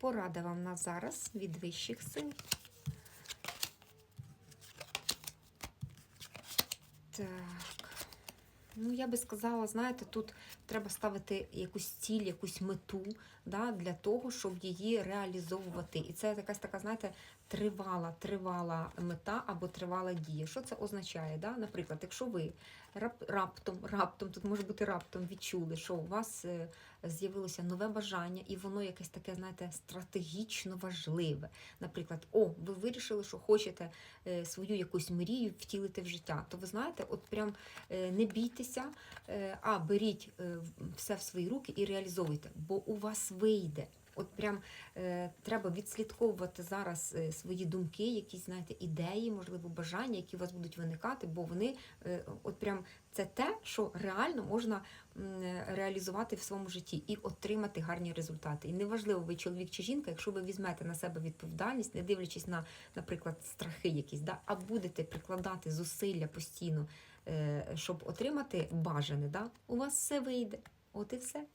порада вам на зараз від вищих сил. Так. Ну, я би сказала, знаєте, тут треба ставити якусь ціль, якусь мету да, для того, щоб її реалізовувати. І це якась така, знаєте, тривала, тривала мета або тривала дія. Що це означає? Да? Наприклад, якщо ви раптом, раптом, тут може бути раптом відчули, що у вас е, з'явилося нове бажання, і воно якесь таке, знаєте, стратегічно важливе. Наприклад, о, ви вирішили, що хочете е, свою якусь мрію втілити в життя. То ви знаєте, от прям е, не бійтеся, е, а беріть е, все в свої руки і реалізовуйте, бо у вас вийде. От прям е, треба відслідковувати зараз е, свої думки, якісь, знаєте, ідеї, можливо, бажання, які у вас будуть виникати, бо вони е, от прям це те, що реально можна реалізувати в своєму житті і отримати гарні результати. І неважливо, ви чоловік чи жінка, якщо ви візьмете на себе відповідальність, не дивлячись на, наприклад, страхи якісь, да, а будете прикладати зусилля постійно, е, щоб отримати бажане, да, у вас все вийде. От і все.